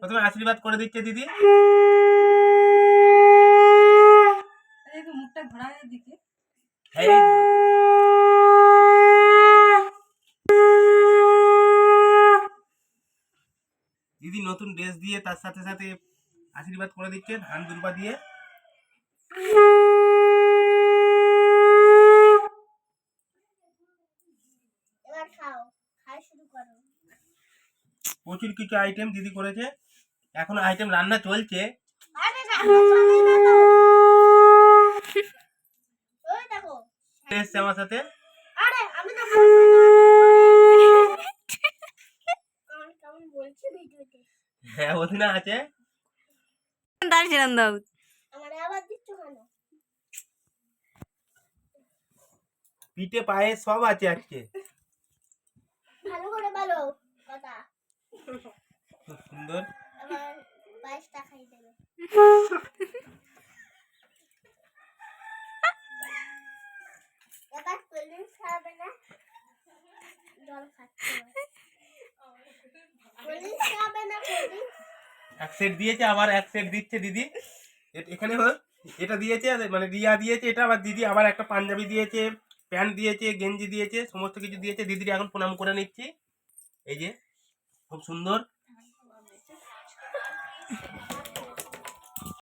প্রথমে আশীর্বাদ করে দিচ্ছে দিদি। মুখটা ঘোরা দিকে। দিদি নতুন ড্রেস দিয়ে তার সাথে সাথে আশীর্বাদ করে দিচ্ছে ধান দুর্বা দিয়ে। প্রচুর কিছু আইটেম দিদি করেছে। এখন আইটেম রান্না চলছে। আরে না চলে না তো। ওই দেখো। এসছে আমার সাথে। হ্যাঁ অধীনা আছে। দাঁড়িয়েছিলাম দাও। পিঠে পায়ে সব আছে আজকে। ভালো করে বলো কথা। সুন্দর। এক সেট দিয়েছে, আবার এক সেট দিচ্ছে দিদি। এখানে এটা দিয়েছে মানে রিয়া দিয়েছে, এটা আবার দিদি আবার একটা পাঞ্জাবি দিয়েছে, প্যান্ট দিয়েছে, গেঞ্জি দিয়েছে, সমস্ত কিছু দিয়েছে। দিদির এখন প্রণাম করে নিচ্ছি। এই যে খুব সুন্দর।